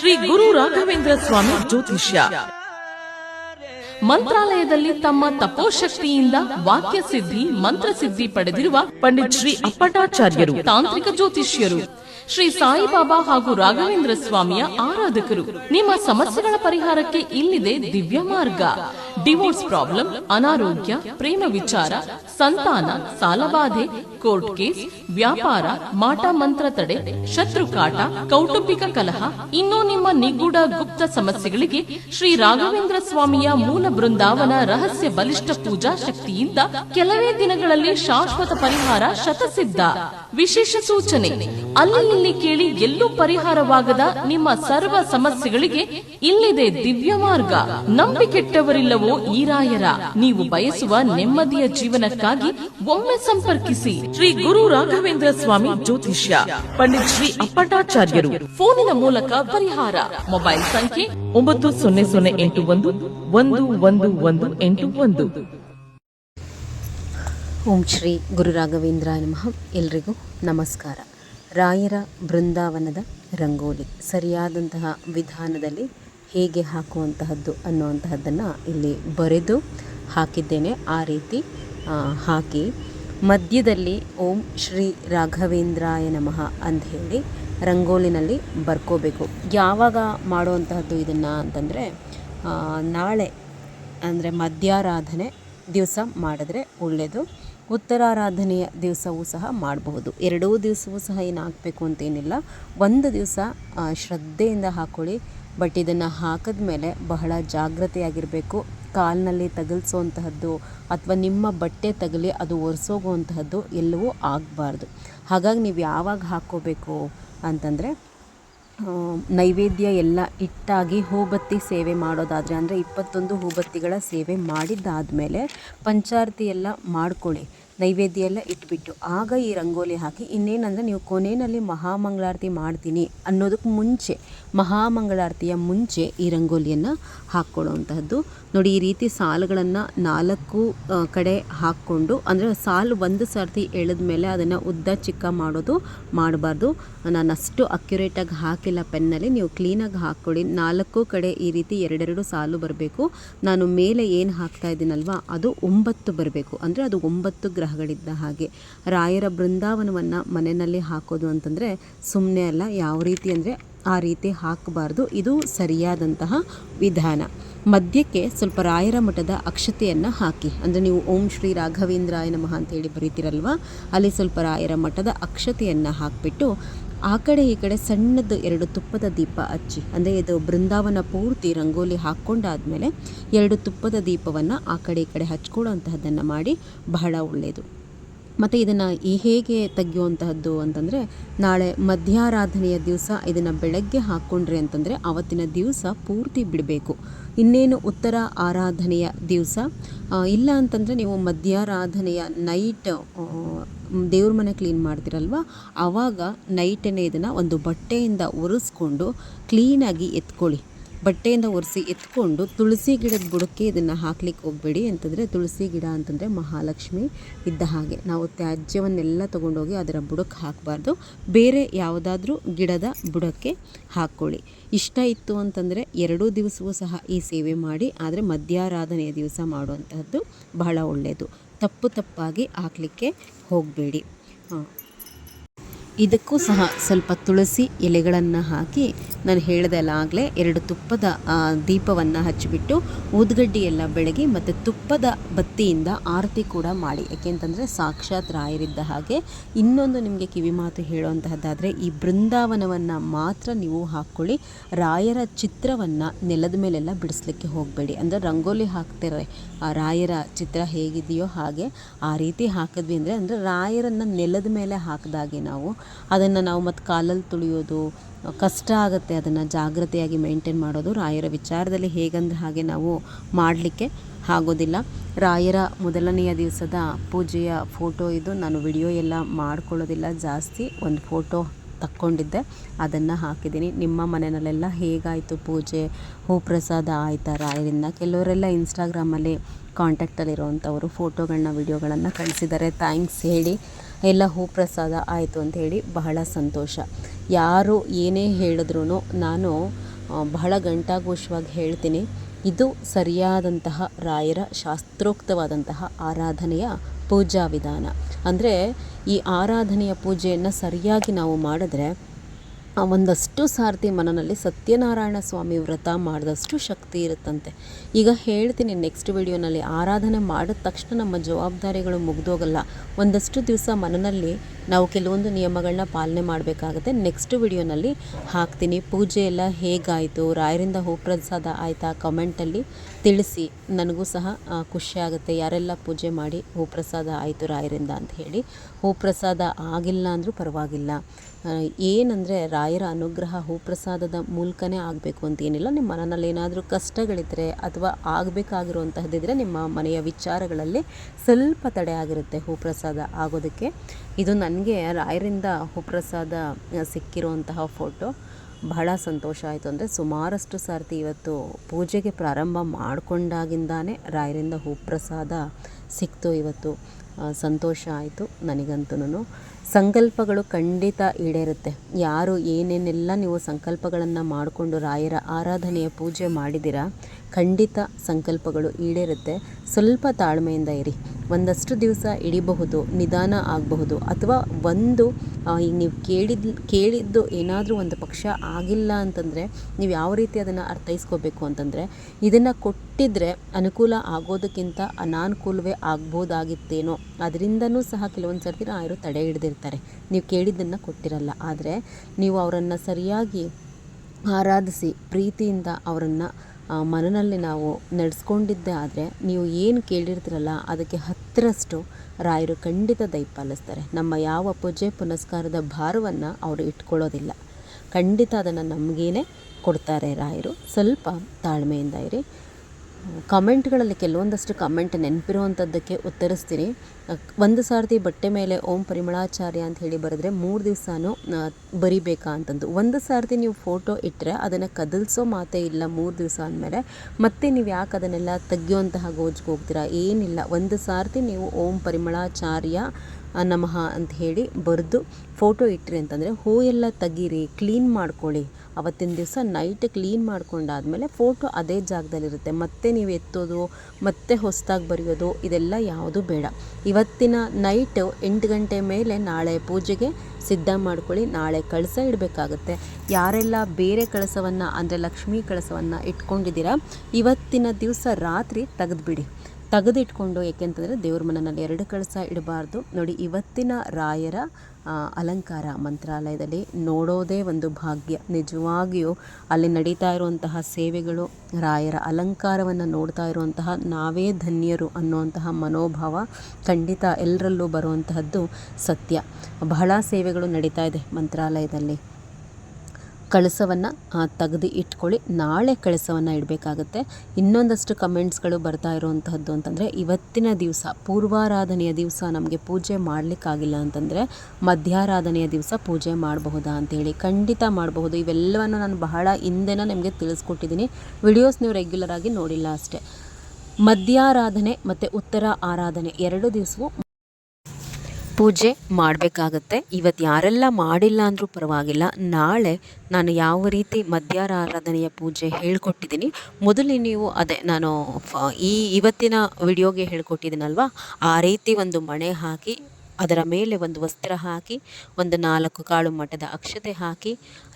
ಶ್ರೀ ಗುರು ರಾಘವೇಂದ್ರ ಸ್ವಾಮಿ ಜ್ಯೋತಿಷ್ಯ. ಮಂತ್ರಾಲಯದಲ್ಲಿ ತಮ್ಮ ತಪೋಶಕ್ತಿಯಿಂದ ವಾಕ್ಯ ಸಿದ್ಧಿ ಮಂತ್ರಸಿದ್ಧಿ ಪಡೆದಿರುವ ಪಂಡಿತ್ ಶ್ರೀ ಅಪ್ಪಟಾಚಾರ್ಯರು ತಾಂತ್ರಿಕ ಜ್ಯೋತಿಷ್ಯರು. ಶ್ರೀ ಸಾಯಿಬಾಬಾ ಹಾಗೂ ರಾಘವೇಂದ್ರ ಸ್ವಾಮಿಯ ಆರಾಧಕರು. ನಿಮ್ಮ ಸಮಸ್ಯೆಗಳ ಪರಿಹಾರಕ್ಕೆ ಇಲ್ಲಿದೆ ದಿವ್ಯ ಮಾರ್ಗ. ಡಿವೋರ್ಸ್ ಪ್ರಾಬ್ಲಮ್ ಅನಾರೋಗ್ಯ, ಪ್ರೇಮ ವಿಚಾರ, ಸಂತಾನ, ಸಾಲಬಾಧೆ, ಕೋರ್ಟ್ ಕೇಸ್, ವ್ಯಾಪಾರ, ಮಾಟ ಮಂತ್ರ ತಡೆ, ಶತ್ರು ಕಾಟ, ಕೌಟುಂಬಿಕ ಕಲಹ, ಇನ್ನೂ ನಿಮ್ಮ ನಿಗೂಢ ಗುಪ್ತ ಸಮಸ್ಯೆಗಳಿಗೆ ಶ್ರೀ ರಾಘವೇಂದ್ರ ಸ್ವಾಮಿಯ ಮೂಲ ಬೃಂದಾವನ ರಹಸ್ಯ ಬಲಿಷ್ಠ ಪೂಜಾ ಶಕ್ತಿಯಿಂದ ಕೆಲವೇ ದಿನಗಳಲ್ಲಿ ಶಾಶ್ವತ ಪರಿಹಾರ ಶತಸಿದ್ಧ. ವಿಶೇಷ ಸೂಚನೆ ಅಲ್ಲಿ ಇಲ್ಲಿ ಕೇಳಿ ಎಲ್ಲೂ ಪರಿಹಾರವಾಗದ ನಿಮ್ಮ ಸರ್ವ ಸಮಸ್ಯೆಗಳಿಗೆ ಇಲ್ಲಿದೆ ದಿವ್ಯ ಮಾರ್ಗ. ನಂಬಿಕೆಟ್ಟವರಿಲ್ಲವೋ ಕೆಟ್ಟವರಿಲ್ಲವೋ ರಾಯರ ನೀವು ಬಯಸುವ ನೆಮ್ಮದಿಯ ಜೀವನಕ್ಕಾಗಿ ಒಮ್ಮೆ ಸಂಪರ್ಕಿಸಿ. ಶ್ರೀ ಗುರು ರಾಘವೇಂದ್ರ ಸ್ವಾಮಿ ಜ್ಯೋತಿಷ್ಯ, ಪಂಡಿತ್ ಶ್ರೀ ಅಪ್ಪಟಾಚಾರ್ಯರು ಫೋನಿನ ಮೂಲಕ ಪರಿಹಾರ. ಮೊಬೈಲ್ ಸಂಖ್ಯೆ ಒಂಬತ್ತು ಸೊನ್ನೆ ಸೊನ್ನೆ ಎಂಟು ಒಂದು ಒಂದು ಒಂದು ಒಂದು ಎಂಟು ಒಂದು. ಓಂ ಶ್ರೀ ಗುರು ರಾಘವೇಂದ್ರಾಯ ನಮಃ. ಎಲ್ರಿಗೂ ನಮಸ್ಕಾರ. ರಾಯರ ಬೃಂದಾವನದ ರಂಗೋಲಿ ಸರಿಯಾದಂತಹ ವಿಧಾನದಲ್ಲಿ ಹೇಗೆ ಹಾಕುವಂತಹದ್ದು ಅನ್ನುವಂತಹದ್ದನ್ನು ಇಲ್ಲಿ ಬರೆದು ಹಾಕಿದ್ದೇನೆ. ಆ ರೀತಿ ಹಾಕಿ, ಮಧ್ಯದಲ್ಲಿ ಓಂ ಶ್ರೀ ರಾಘವೇಂದ್ರಾಯ ನಮಃ ಅಂತ ಹೇಳಿ ರಂಗೋಲಿನಲ್ಲಿ ಬರ್ಕೋಬೇಕು. ಯಾವಾಗ ಮಾಡುವಂತಹದ್ದು ಇದನ್ನು ಅಂತಂದರೆ ನಾಳೆ, ಅಂದರೆ ಮಧ್ಯಾರಾಧನೆ ದಿವಸ ಮಾಡಿದ್ರೆ ಒಳ್ಳೆಯದು ಉತ್ತರಾರಾಧನೆಯ ದಿವಸವೂ ಸಹ ಮಾಡಬಹುದು. ಎರಡೂ ದಿವಸವೂ ಸಹ ಏನು ಹಾಕಬೇಕು ಅಂತೇನಿಲ್ಲ. ಒಂದು ದಿವಸ ಶ್ರದ್ಧೆಯಿಂದ ಹಾಕ್ಕೊಳ್ಳಿ ಬಟ್ ಇದನ್ನು ಹಾಕಿದ ಮೇಲೆ ಬಹಳ ಜಾಗ್ರತೆಯಾಗಿರಬೇಕು. ಕಾಲಿನಲ್ಲಿ ತಗಲ್ಸೋವಂತಹದ್ದು ಅಥವಾ ನಿಮ್ಮ ಬಟ್ಟೆ ತಗಲಿ ಅದು ಒರೆಸೋಗುವಂತಹದ್ದು ಎಲ್ಲವೂ ಆಗಬಾರ್ದು. ಹಾಗಾಗಿ ನೀವು ಯಾವಾಗ ಹಾಕ್ಕೋಬೇಕು ಅಂತಂದರೆ ನೈವೇದ್ಯ ಎಲ್ಲ ಇಟ್ಟಾಗಿ ಹೂಬತ್ತಿ ಸೇವೆ ಮಾಡೋದಾದರೆ ಅಂದರೆ ಇಪ್ಪತ್ತೊಂದು ಹೂಬತ್ತಿಗಳ ಸೇವೆ ಮಾಡಿದ್ದಾದಮೇಲೆ ಪಂಚಾರತಿ ಎಲ್ಲ ಮಾಡ್ಕೊಳ್ಳಿ. ನೈವೇದ್ಯ ಎಲ್ಲ ಇಟ್ಬಿಟ್ಟು ಆಗ ಈ ರಂಗೋಲಿ ಹಾಕಿ ಇನ್ನೇನಂದರೆ ನೀವು ಕೊನೆಯಲ್ಲಿ ಮಹಾಮಂಗಳಾರತಿ ಮಾಡ್ತೀನಿ ಅನ್ನೋದಕ್ಕೆ ಮುಂಚೆ, ಮಹಾಮಂಗಳಾರತಿಯ ಮುಂಚೆ ಈ ರಂಗೋಲಿಯನ್ನು ಹಾಕ್ಕೊಳ್ಳುವಂತಹದ್ದು. ನೋಡಿ, ಈ ರೀತಿ ಸಾಲುಗಳನ್ನು ನಾಲ್ಕು ಕಡೆ ಹಾಕ್ಕೊಂಡು, ಅಂದರೆ ಸಾಲು ಒಂದು ಸರ್ತಿ ಎಳೆದ ಮೇಲೆ ಅದನ್ನು ಉದ್ದ ಚಿಕ್ಕ ಮಾಡೋದು ಮಾಡಬಾರ್ದು. ನಾನು ಅಷ್ಟು ಅಕ್ಯುರೇಟಾಗಿ ಹಾಕಿಲ್ಲ ಪೆನ್ನಲ್ಲಿ, ನೀವು ಕ್ಲೀನಾಗಿ ಹಾಕ್ಕೊಳ್ಳಿ. ನಾಲ್ಕು ಕಡೆ ಈ ರೀತಿ ಎರಡೆರಡು ಸಾಲು ಬರಬೇಕು. ನಾನು ಮೇಲೆ ಏನು ಹಾಕ್ತಾ ಇದ್ದೀನಲ್ವಾ, ಅದು ಒಂಬತ್ತು ಬರಬೇಕು. ಅಂದರೆ ಅದು ಒಂಬತ್ತು ಗ್ರಹಗಳಿದ್ದ ಹಾಗೆ. ರಾಯರ ಬೃಂದಾವನವನ್ನು ಮನೆಯಲ್ಲಿ ಹಾಕೋದು ಅಂತಂದರೆ ಸುಮ್ಮನೆ ಅಲ್ಲ, ಯಾವ ರೀತಿ ಅಂದರೆ ಆ ರೀತಿ ಹಾಕಬಾರ್ದು. ಇದು ಸರಿಯಾದಂತಹ ವಿಧಾನ. ಮಧ್ಯಕ್ಕೆ ಸ್ವಲ್ಪ ರಾಯರ ಮಠದ ಅಕ್ಷತೆಯನ್ನು ಹಾಕಿ. ಅಂದರೆ ನೀವು ಓಂ ಶ್ರೀ ರಾಘವೇಂದ್ರಾಯ ನಮಃ ಅಂತೇಳಿ ಬರೀತಿರಲ್ವ? ಅಲ್ಲಿ ಸ್ವಲ್ಪ ರಾಯರ ಮಠದ ಅಕ್ಷತೆಯನ್ನು ಹಾಕಿಬಿಟ್ಟು ಆ ಕಡೆ ಈ ಕಡೆ ಸಣ್ಣದು ಎರಡು ತುಪ್ಪದ ದೀಪ ಹಚ್ಚಿ, ಅಂದರೆ ಇದು ಬೃಂದಾವನ ಪೂರ್ತಿ ರಂಗೋಲಿ ಹಾಕ್ಕೊಂಡಾದಮೇಲೆ ಎರಡು ತುಪ್ಪದ ದೀಪವನ್ನು ಆ ಕಡೆ ಈ ಕಡೆ ಹಚ್ಕೊಳ್ಳೋವಂತಹದ್ದನ್ನು ಮಾಡಿ ಬಹಳ ಒಳ್ಳೆಯದು ಮತ್ತು ಇದನ್ನು ಈ ಹೇಗೆ ತೆಗೆಯುವಂತಹದ್ದು ಅಂತಂದರೆ, ನಾಳೆ ಮಧ್ಯಾರಾಧನೆಯ ದಿವಸ ಇದನ್ನು ಬೆಳಗ್ಗೆ ಹಾಕ್ಕೊಂಡ್ರಿ ಅಂತಂದರೆ ಅವತ್ತಿನ ದಿವಸ ಪೂರ್ತಿ ಬಿಡಬೇಕು. ಇನ್ನೇನು ಉತ್ತರ ಆರಾಧನೆಯ ದಿವಸ? ಇಲ್ಲ ಅಂತಂದರೆ ನೀವು ಮಧ್ಯಾರಾಧನೆಯ ನೈಟ್ ದೇವ್ರ ಮನೆ ಕ್ಲೀನ್ ಮಾಡ್ತಿರಲ್ವ? ಆವಾಗ ನೈಟೇ ಇದನ್ನು ಒಂದು ಬಟ್ಟೆಯಿಂದ ಒರೆಸ್ಕೊಂಡು ಕ್ಲೀನಾಗಿ ಎತ್ಕೊಳ್ಳಿ. ಬಟ್ಟೆಯಿಂದ ಒರೆಸಿ ಎತ್ಕೊಂಡು ತುಳಸಿ ಗಿಡದ ಬುಡಕ್ಕೆ ಇದನ್ನು ಹಾಕ್ಲಿಕ್ಕೆ ಹೋಗಬೇಡಿ ಅಂತಂದರೆ ತುಳಸಿ ಗಿಡ ಅಂತಂದರೆ ಮಹಾಲಕ್ಷ್ಮಿ ಇದ್ದ ಹಾಗೆ. ನಾವು ತ್ಯಾಜ್ಯವನ್ನೆಲ್ಲ ತೊಗೊಂಡೋಗಿ ಅದರ ಬುಡಕ್ಕೆ ಹಾಕಬಾರ್ದು. ಬೇರೆ ಯಾವುದಾದ್ರೂ ಗಿಡದ ಬುಡಕ್ಕೆ ಹಾಕ್ಕೊಳ್ಳಿ. ಇಷ್ಟ ಇತ್ತು ಅಂತಂದರೆ ಎರಡೂ ದಿವಸವೂ ಸಹ ಈ ಸೇವೆ ಮಾಡಿ, ಆದರೆ ಮಧ್ಯಾರಾಧನೆಯ ದಿವಸ ಮಾಡುವಂತಹದ್ದು ಬಹಳ ಒಳ್ಳೆಯದು ತಪ್ಪು ತಪ್ಪಾಗಿ ಹಾಕಲಿಕ್ಕೆ ಹೋಗಬೇಡಿ. ಇದಕ್ಕೂ ಸಹ ಸ್ವಲ್ಪ ತುಳಸಿ ಎಲೆಗಳನ್ನು ಹಾಕಿ ನಾನು ಹೇಳ್ದಲ್ಲ ಆಗಲೇ ಎರಡು ತುಪ್ಪದ ದೀಪವನ್ನು ಹಚ್ಚಿಬಿಟ್ಟು ಊದ್ಗಡ್ಡಿ ಎಲ್ಲ ಬೆಳಗಿ ಮತ್ತು ತುಪ್ಪದ ಬತ್ತಿಯಿಂದ ಆರತಿ ಕೂಡ ಮಾಡಿ. ಯಾಕೆಂತಂದರೆ ಸಾಕ್ಷಾತ್ ರಾಯರಿದ್ದ ಹಾಗೆ. ಇನ್ನೊಂದು ನಿಮಗೆ ಕಿವಿ ಮಾತು ಹೇಳುವಂತಹದ್ದಾದರೆ ಈ ಬೃಂದಾವನವನ್ನು ಮಾತ್ರ ನೀವು ಹಾಕ್ಕೊಳ್ಳಿ. ರಾಯರ ಚಿತ್ರವನ್ನು ನೆಲದ ಮೇಲೆಲ್ಲ ಬಿಡಿಸ್ಲಿಕ್ಕೆ ಹೋಗಬೇಡಿ. ಅಂದರೆ ರಂಗೋಲಿ ಹಾಕ್ತಾರೆ ಆ ರಾಯರ ಚಿತ್ರ ಹೇಗಿದೆಯೋ ಹಾಗೆ ಆ ರೀತಿ ಹಾಕಿದ್ವಿ ಅಂದರೆ ಅಂದರೆ ರಾಯರನ್ನು ನೆಲದ ಮೇಲೆ ಹಾಕಿದಾಗೆ ನಾವು ಅದನ್ನು ನಾವು ಮತ್ತು ಕಾಲಲ್ಲಿ ತುಳಿಯೋದು, ಕಷ್ಟ ಆಗುತ್ತೆ ಅದನ್ನು ಜಾಗ್ರತೆಯಾಗಿ ಮೇಂಟೈನ್ ಮಾಡೋದು ರಾಯರ ವಿಚಾರದಲ್ಲಿ ಹೇಗಂದ್ರೆ ಹಾಗೆ ನಾವು ಮಾಡಲಿಕ್ಕೆ ಆಗೋದಿಲ್ಲ. ರಾಯರ ಮೊದಲನೆಯ ದಿವಸದ ಪೂಜೆಯ ಫೋಟೋ ಇದು. ನಾನು ವಿಡಿಯೋ ಎಲ್ಲ ಮಾಡ್ಕೊಳ್ಳೋದಿಲ್ಲ, ಜಾಸ್ತಿ ಒಂದು ಫೋಟೋ ತಕ್ಕೊಂಡಿದ್ದೆ. ಅದನ್ನು ಹಾಕಿದ್ದೀನಿ. ನಿಮ್ಮ ಮನೆಯಲ್ಲೆಲ್ಲ ಹೇಗಾಯಿತು ಪೂಜೆ? ಹೂ ಪ್ರಸಾದ ಆಯಿತಾ ರಾಯರಿಂದ? ಕೆಲವರೆಲ್ಲ ಇನ್ಸ್ಟಾಗ್ರಾಮಲ್ಲಿ ಕಾಂಟ್ಯಾಕ್ಟಲ್ಲಿರುವಂಥವರು ಫೋಟೋಗಳನ್ನ ವಿಡಿಯೋಗಳನ್ನು ಕಳಿಸಿದ್ದಾರೆ. ಥ್ಯಾಂಕ್ಸ್ ಹೇಳಿ. ಎಲ್ಲ ಹೂ ಪ್ರಸಾದ ಆಯಿತು ಅಂತ ಹೇಳಿ ಬಹಳ ಸಂತೋಷ. ಯಾರು ಏನೇ ಹೇಳಿದ್ರು ನಾನು ಬಹಳ ಗಂಟಾಘೋಷವಾಗಿ ಹೇಳ್ತೀನಿ, ಇದು ಸರಿಯಾದಂತಹ ರಾಯರ ಶಾಸ್ತ್ರೋಕ್ತವಾದಂತಹ ಆರಾಧನೆಯ ಪೂಜಾ ವಿಧಾನ ಅಂದರೆ ಈ ಆರಾಧನೆಯ ಪೂಜೆಯನ್ನು ಸರಿಯಾಗಿ ನಾವು ಮಾಡಿದ್ರೆ ಒಂದಷ್ಟು ಸಾರ್ತಿ ಮನನಲ್ಲಿ ಸತ್ಯನಾರಾಯಣ ಸ್ವಾಮಿ ವ್ರತ ಮಾಡಿದಷ್ಟು ಶಕ್ತಿ ಇರುತ್ತಂತೆ. ಈಗ ಹೇಳ್ತೀನಿ ನೆಕ್ಸ್ಟ್ ವಿಡಿಯೋನಲ್ಲಿ ಆರಾಧನೆ ಮಾಡಿದ ತಕ್ಷಣ ನಮ್ಮ ಜವಾಬ್ದಾರಿಗಳು ಮುಗ್ದೋಗಲ್ಲ. ಒಂದಷ್ಟು ದಿವಸ ಮನನಲ್ಲಿ ನಾವು ಕೆಲವೊಂದು ನಿಯಮಗಳನ್ನ ಪಾಲನೆ ಮಾಡಬೇಕಾಗುತ್ತೆ. ನೆಕ್ಸ್ಟ್ ವಿಡಿಯೋನಲ್ಲಿ ಹಾಕ್ತೀನಿ. ಪೂಜೆ ಎಲ್ಲ ಹೇಗಾಯಿತು? ರಾಯರಿಂದ ಹೂಪ್ರಸಾದ ಆಯಿತಾ? ಕಮೆಂಟಲ್ಲಿ ತಿಳಿಸಿ. ನನಗೂ ಸಹ ಖುಷಿಯಾಗುತ್ತೆ ಯಾರೆಲ್ಲ ಪೂಜೆ ಮಾಡಿ ಹೂಪ್ರಸಾದ ಆಯಿತು ರಾಯರಿಂದ ಅಂತ ಹೇಳಿ. ಹೂಪ್ರಸಾದ ಆಗಿಲ್ಲ ಅಂದರೂ ಪರವಾಗಿಲ್ಲ. ಏನಂದರೆ ರಾಯರ ಅನುಗ್ರಹ ಹೂಪ್ರಸಾದದ ಮೂಲಕನೇ ಆಗಬೇಕು ಅಂತ ಏನಿಲ್ಲ. ನಿಮ್ಮ ಮನನಲ್ಲಿ ಏನಾದರೂ ಕಷ್ಟಗಳಿದ್ದರೆ ಅಥವಾ ಆಗಬೇಕಾಗಿರುವಂತಹದ್ದಿದ್ರೆ ನಿಮ್ಮ ಮನೆಯ ವಿಚಾರಗಳಲ್ಲಿ ಸ್ವಲ್ಪ ತಡೆ ಆಗಿರುತ್ತೆ ಹೂಪ್ರಸಾದ ಆಗೋದಕ್ಕೆ. ಇದು ನನಗೆ ರಾಯರಿಂದ ಹೂಪ್ರಸಾದ ಸಿಕ್ಕಿರುವಂತಹ ಫೋಟೋ ಬಹಳ ಸಂತೋಷ ಆಯಿತು. ಅಂದರೆ ಸುಮಾರಷ್ಟು ಸಾರ್ತಿ ಇವತ್ತು ಪೂಜೆಗೆ ಪ್ರಾರಂಭ ಮಾಡಿಕೊಂಡಾಗಿಂದಾನೇ ರಾಯರಿಂದ ಹೂಪ್ರಸಾದ ಸಿಕ್ತು ಇವತ್ತು. ಸಂತೋಷ ಆಯಿತು ನನಗಂತೂ ಸಂಕಲ್ಪಗಳು ಖಂಡಿತ ಈಡೇರುತ್ತೆ. ಯಾರು ಏನೇನೆಲ್ಲ ನೀವು ಸಂಕಲ್ಪಗಳನ್ನು ಮಾಡಿಕೊಂಡು ರಾಯರ ಆರಾಧನೆಯ ಪೂಜೆ ಮಾಡಿದಿರಾ ಖಂಡಿತ ಸಂಕಲ್ಪಗಳು ಈಡೇರುತ್ತೆ. ಸ್ವಲ್ಪ ತಾಳ್ಮೆಯಿಂದ ಇರಿ. ಒಂದಷ್ಟು ದಿವಸ ಹಿಡಿಬಹುದು ನಿಧಾನ ಆಗಬಹುದು, ಅಥವಾ ಒಂದು ಈಗ ನೀವು ಕೇಳಿದ, ಕೇಳಿದ್ದು ಏನಾದರೂ ಒಂದು ಪಕ್ಷ ಆಗಿಲ್ಲ ಅಂತಂದರೆ, ನೀವು ಯಾವ ರೀತಿ ಅದನ್ನು ಅರ್ಥೈಸ್ಕೋಬೇಕು ಅಂತಂದರೆ, ಇದನ್ನು ಕೊಟ್ಟಿದ್ರೆ ಅನುಕೂಲ ಆಗೋದಕ್ಕಿಂತ ಅನಾನುಕೂಲವೇ ಆಗ್ಬೋದಾಗಿತ್ತೇನೋ, ಅದರಿಂದನೂ ಸಹ ಕೆಲವೊಂದು ಸರ್ತಿ ರಾಯರು ತಡೆ ಹಿಡ್ದಿರ್ತಾರೆ. ನೀವು ಕೇಳಿದ್ದನ್ನು ಕೊಟ್ಟಿರಲ್ಲ. ಆದರೆ ನೀವು ಅವರನ್ನು ಸರಿಯಾಗಿ ಆರಾಧಿಸಿ, ಪ್ರೀತಿಯಿಂದ ಅವರನ್ನು ಮನನಲ್ಲಿ ನಾವು ನಡೆಸ್ಕೊಂಡಿದ್ದೆ ಆದರೆ ನೀವು ಏನು ಕೇಳಿರ್ತೀರಲ್ಲ, ಅದಕ್ಕೆ ಹತ್ತರಷ್ಟು ರಾಯರು ಖಂಡಿತ ದಯಪಾಲಿಸ್ತಾರೆ ನಮ್ಮ ಯಾವ ಪೂಜೆ ಪುನಸ್ಕಾರದ ಭಾರವನ್ನು ಅವರು ಇಟ್ಕೊಳ್ಳೋದಿಲ್ಲ. ಖಂಡಿತ ಅದನ್ನು ನಮಗೇನೆ ಕೊಡ್ತಾರೆ ರಾಯರು. ಸ್ವಲ್ಪ ತಾಳ್ಮೆಯಿಂದ ಇರಿ. ಕಮೆಂಟ್ಗಳಲ್ಲಿ ಕೆಲವೊಂದಷ್ಟು ಕಮೆಂಟ್ ನೆನಪಿರುವಂಥದ್ದಕ್ಕೆ ಉತ್ತರಿಸ್ತೀನಿ. ಒಂದು ಸಾರ್ತಿ ಬಟ್ಟೆ ಮೇಲೆ ಓಂ ಪರಿಮಳಾಚಾರ್ಯ ಅಂತ ಹೇಳಿ ಬರೆದ್ರೆ ಮೂರು ದಿವಸನೂ ಬರಿಬೇಕಾ ಅಂತಂದು. ಒಂದು ಸಾರ್ತಿ ನೀವು ಫೋಟೋ ಇಟ್ಟರೆ ಅದನ್ನು ಕದಲ್ಸೋ ಮಾತೇ ಇಲ್ಲ ಮೂರು ದಿವಸ ಅಂದಮೇಲೆ ಮತ್ತೆ ನೀವು ಯಾಕೆ ಅದನ್ನೆಲ್ಲ ತೆಗೆಯುವಂತಹ ಗೋಜ್ಗೆ ಹೋಗ್ತೀರಾ? ಏನಿಲ್ಲ. ಒಂದು ಸಾರ್ತಿ ನೀವು ಓಂ ಪರಿಮಳಾಚಾರ್ಯ ನಮಃ ಅಂತ ಹೇಳಿ ಬರೆದು ಫೋಟೋ ಇಟ್ರಿ ಅಂತಂದರೆ ಹೂ ಎಲ್ಲ ತೆಗೀರಿ, ಕ್ಲೀನ್ ಮಾಡ್ಕೊಳ್ಳಿ. ಅವತ್ತಿನ ದಿವಸ ನೈಟ್ ಕ್ಲೀನ್ ಮಾಡ್ಕೊಂಡಾದ್ಮೇಲೆ ಫೋಟೋ ಅದೇ ಜಾಗದಲ್ಲಿರುತ್ತೆ. ಮತ್ತೆ ನೀವು ಎತ್ತೋದು, ಮತ್ತೆ ಹೊಸದಾಗಿ ಬರೆಯೋದು, ಇದೆಲ್ಲ ಯಾವುದು ಬೇಡ. ಇವತ್ತಿನ ನೈಟು ಎಂಟು ಗಂಟೆ ಮೇಲೆ ನಾಳೆ ಪೂಜೆಗೆ ಸಿದ್ಧ ಮಾಡ್ಕೊಳ್ಳಿ. ನಾಳೆ ಕಳಸ ಇಡಬೇಕಾಗುತ್ತೆ. ಯಾರೆಲ್ಲ ಬೇರೆ ಕಳಸವನ್ನು, ಅಂದರೆ ಲಕ್ಷ್ಮೀ ಕಳಸವನ್ನು ಇಟ್ಕೊಂಡಿದ್ದೀರಾ, ಇವತ್ತಿನ ದಿವಸ ರಾತ್ರಿ ತೆಗೆದುಬಿಡಿ. ತೆಗೆದಿಟ್ಕೊಂಡು, ಏಕೆಂತಂದರೆ ದೇವ್ರ ಮನೆಯಲ್ಲಿ ಎರಡು ಕಳಸ ಇಡಬಾರ್ದು. ನೋಡಿ, ಇವತ್ತಿನ ರಾಯರ ಅಲಂಕಾರ ಮಂತ್ರಾಲಯದಲ್ಲಿ ನೋಡೋದೇ ಒಂದು ಭಾಗ್ಯ. ನಿಜವಾಗಿಯೂ ಅಲ್ಲಿ ನಡೀತಾ ಇರುವಂತಹ ಸೇವೆಗಳು, ರಾಯರ ಅಲಂಕಾರವನ್ನು ನೋಡ್ತಾ ಇರುವಂತಹ ನಾವೇ ಧನ್ಯರು ಅನ್ನುವಂತಹ ಮನೋಭಾವ ಖಂಡಿತ ಎಲ್ಲರಲ್ಲೂ ಬರುವಂತಹದ್ದು ಸತ್ಯ. ಬಹಳ ಸೇವೆಗಳು ನಡೀತಾ ಇದೆ ಮಂತ್ರಾಲಯದಲ್ಲಿ. ಕಳಸವನ್ನು ತೆಗೆದು ಇಟ್ಕೊಳ್ಳಿ. ನಾಳೆ ಕಳಸವನ್ನು ಇಡಬೇಕಾಗತ್ತೆ. ಇನ್ನೊಂದಷ್ಟು ಕಮೆಂಟ್ಸ್ಗಳು ಬರ್ತಾ ಇರುವಂತಹದ್ದು ಅಂತಂದರೆ, ಇವತ್ತಿನ ದಿವಸ, ಪೂರ್ವಾರಾಧನೆಯ ದಿವಸ ನಮಗೆ ಪೂಜೆ ಮಾಡಲಿಕ್ಕಾಗಿಲ್ಲ ಅಂತಂದರೆ, ಮಧ್ಯಾರಾಧನೆಯ ದಿವಸ ಪೂಜೆ ಮಾಡಬಹುದಾ ಅಂತೇಳಿ ಖಂಡಿತ ಮಾಡಬಹುದು. ಇವೆಲ್ಲವನ್ನು ನಾನು ಬಹಳ ಹಿಂದೆನೇ ನಿಮಗೆ ತಿಳಿಸ್ಕೊಟ್ಟಿದ್ದೀನಿ. ವಿಡಿಯೋಸ್ ನೀವು ರೆಗ್ಯುಲರ್ ಆಗಿ ನೋಡಿಲ್ಲ ಅಷ್ಟೇ. ಮಧ್ಯಾರಾಧನೆ ಮತ್ತು ಉತ್ತರ ಆರಾಧನೆ ಎರಡು ದಿವಸವೂ ಪೂಜೆ ಮಾಡಬೇಕಾಗತ್ತೆ. ಇವತ್ತು ಯಾರೆಲ್ಲ ಮಾಡಿಲ್ಲ ಅಂದರೂ ಪರವಾಗಿಲ್ಲ. ನಾಳೆ ನಾನು ಯಾವ ರೀತಿ ಮಧ್ಯಾರಾಧನೆಯ ಪೂಜೆ ಹೇಳ್ಕೊಟ್ಟಿದ್ದೀನಿ. ಮೊದಲು ನೀವು ಅದೇ ನಾನು ಈ ಇವತ್ತಿನ ವಿಡಿಯೋಗೆ ಹೇಳ್ಕೊಟ್ಟಿದ್ದೀನಲ್ವ? ಆ ರೀತಿ ಒಂದು ಮಣೆ ಹಾಕಿ, ಅದರ ಮೇಲೆ ಒಂದು ವಸ್ತ್ರ ಹಾಕಿ, ಒಂದು ನಾಲ್ಕು ಕಾಳು ಮಠದ ಅಕ್ಷತೆ ಹಾಕಿ,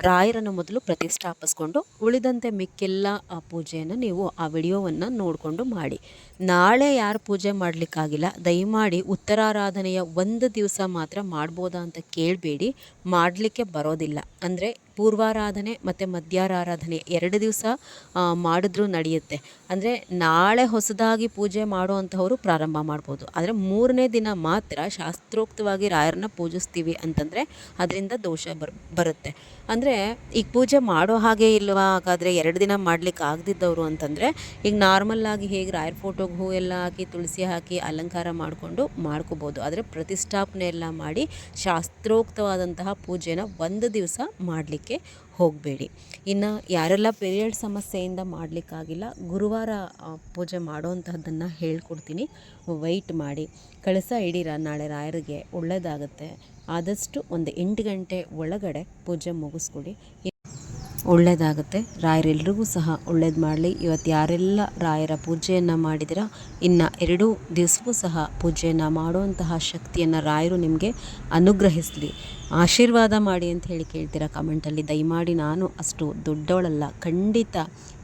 ರಾಯರನ್ನು ಮೊದಲು ಪ್ರತಿಷ್ಠಾಪಿಸ್ಕೊಂಡು ಉಳಿದಂತೆ ಮಿಕ್ಕೆಲ್ಲ ಆ ಪೂಜೆಯನ್ನು ನೀವು ಆ ವಿಡಿಯೋವನ್ನು ನೋಡಿಕೊಂಡು ಮಾಡಿ. ನಾಳೆ ಯಾರು ಪೂಜೆ ಮಾಡಲಿಕ್ಕಾಗಿಲ್ಲ, ದಯಮಾಡಿ ಉತ್ತರಾರಾಧನೆಯ ಒಂದು ದಿವಸ ಮಾತ್ರ ಮಾಡ್ಬೋದಾ ಅಂತ ಕೇಳಬೇಡಿ. ಮಾಡಲಿಕ್ಕೆ ಬರೋದಿಲ್ಲ. ಅಂದರೆ ಪೂರ್ವಾರಾಧನೆ ಮತ್ತು ಮಧ್ಯಾರಾಧನೆ ಎರಡು ದಿವಸ ಮಾಡಿದ್ರೂ ನಡೆಯುತ್ತೆ. ಅಂದರೆ ನಾಳೆ ಹೊಸದಾಗಿ ಪೂಜೆ ಮಾಡುವಂಥವರು ಪ್ರಾರಂಭ ಮಾಡ್ಬೋದು. ಆದರೆ ಮೂರನೇ ದಿನ ಮಾತ್ರ ಶಾಸ್ತ್ರೋಕ್ತವಾಗಿ ರಾಯರನ್ನ ಪೂಜಿಸ್ತೀವಿ ಅಂತಂದರೆ ಅದರಿಂದ ದೋಷ ಬರ್, ಬರುತ್ತೆ. ಅಂದರೆ ಈಗ ಪೂಜೆ ಮಾಡೋ ಹಾಗೆ ಇಲ್ವಾ? ಹಾಗಾದರೆ ಎರಡು ದಿನ ಮಾಡಲಿಕ್ಕೆ ಆಗದಿದ್ದವರು ಅಂತಂದರೆ ಈಗ ನಾರ್ಮಲ್ಲಾಗಿ ಹೇಗೆ ರಾಯರ ಫೋಟೋಗೆ ಹೂ ಎಲ್ಲ ಹಾಕಿ, ತುಳಸಿ ಹಾಕಿ ಅಲಂಕಾರ ಮಾಡಿಕೊಂಡು ಮಾಡ್ಕೋಬೋದು. ಆದರೆ ಪ್ರತಿಷ್ಠಾಪನೆ ಎಲ್ಲ ಮಾಡಿ ಶಾಸ್ತ್ರೋಕ್ತವಾದಂತಹ ಪೂಜೆನ ಒಂದು ದಿವಸ ಮಾಡಲಿಕ್ಕೆ ಹೋಗಬೇಡಿ. ಇನ್ನು ಯಾರೆಲ್ಲ ಪೀರಿಯಡ್ ಸಮಸ್ಯೆಯಿಂದ ಮಾಡಲಿಕ್ಕಾಗಿಲ್ಲ, ಗುರುವಾರ ಪೂಜೆ ಮಾಡೋವಂತಹದ್ದನ್ನು ಹೇಳ್ಕೊಡ್ತೀನಿ. ವೆಯ್ಟ್ ಮಾಡಿ, ಕಳಸ ಇಡೀರ ನಾಳೆ ರಾಯರಿಗೆ ಒಳ್ಳೆಯದಾಗುತ್ತೆ ಆದಷ್ಟು ಒಂದು ಎಂಟು ಗಂಟೆ ಒಳಗಡೆ ಪೂಜೆ ಮುಗಿಸ್ಕೊಡಿ. ಒಳ್ಳೆಯದಾಗುತ್ತೆ ರಾಯರೆಲ್ರಿಗೂ ಸಹ ಒಳ್ಳೇದು ಮಾಡಲಿ. ಇವತ್ತು ಯಾರೆಲ್ಲ ರಾಯರ ಪೂಜೆಯನ್ನು ಮಾಡಿದಿರ, ಇನ್ನು ಎರಡೂ ದಿವಸವೂ ಸಹ ಪೂಜೆಯನ್ನು ಮಾಡುವಂತಹ ಶಕ್ತಿಯನ್ನು ರಾಯರು ನಿಮಗೆ ಅನುಗ್ರಹಿಸಲಿ. ಆಶೀರ್ವಾದ ಮಾಡಿ ಅಂತ ಹೇಳಿ ಕೇಳ್ತೀರಾ ಕಮೆಂಟಲ್ಲಿ ದಯಮಾಡಿ ನಾನು ಅಷ್ಟು ದೊಡ್ಡವಳಲ್ಲ. ಖಂಡಿತ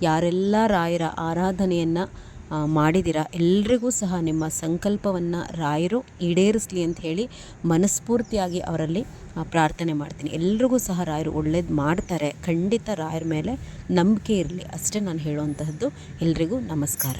ಯಾರೆಲ್ಲ ರಾಯರ ಆರಾಧನೆಯನ್ನು ಮಾಡಿದ್ದೀರಾ? ಎಲ್ರಿಗೂ ಸಹ ನಿಮ್ಮ ಸಂಕಲ್ಪವನ್ನು ರಾಯರು ಈಡೇರಿಸಲಿ ಅಂತ ಹೇಳಿ ಮನಸ್ಫೂರ್ತಿಯಾಗಿ ಅವರಲ್ಲಿ ಪ್ರಾರ್ಥನೆ ಮಾಡ್ತೀನಿ. ಎಲ್ರಿಗೂ ಸಹ ರಾಯರು ಒಳ್ಳೇದು ಮಾಡ್ತಾರೆ. ಖಂಡಿತ ರಾಯರ ಮೇಲೆ ನಂಬಿಕೆ ಇರಲಿ. ಅಷ್ಟೇ ನಾನು ಹೇಳುವಂತಹದ್ದು. ಎಲ್ರಿಗೂ ನಮಸ್ಕಾರ.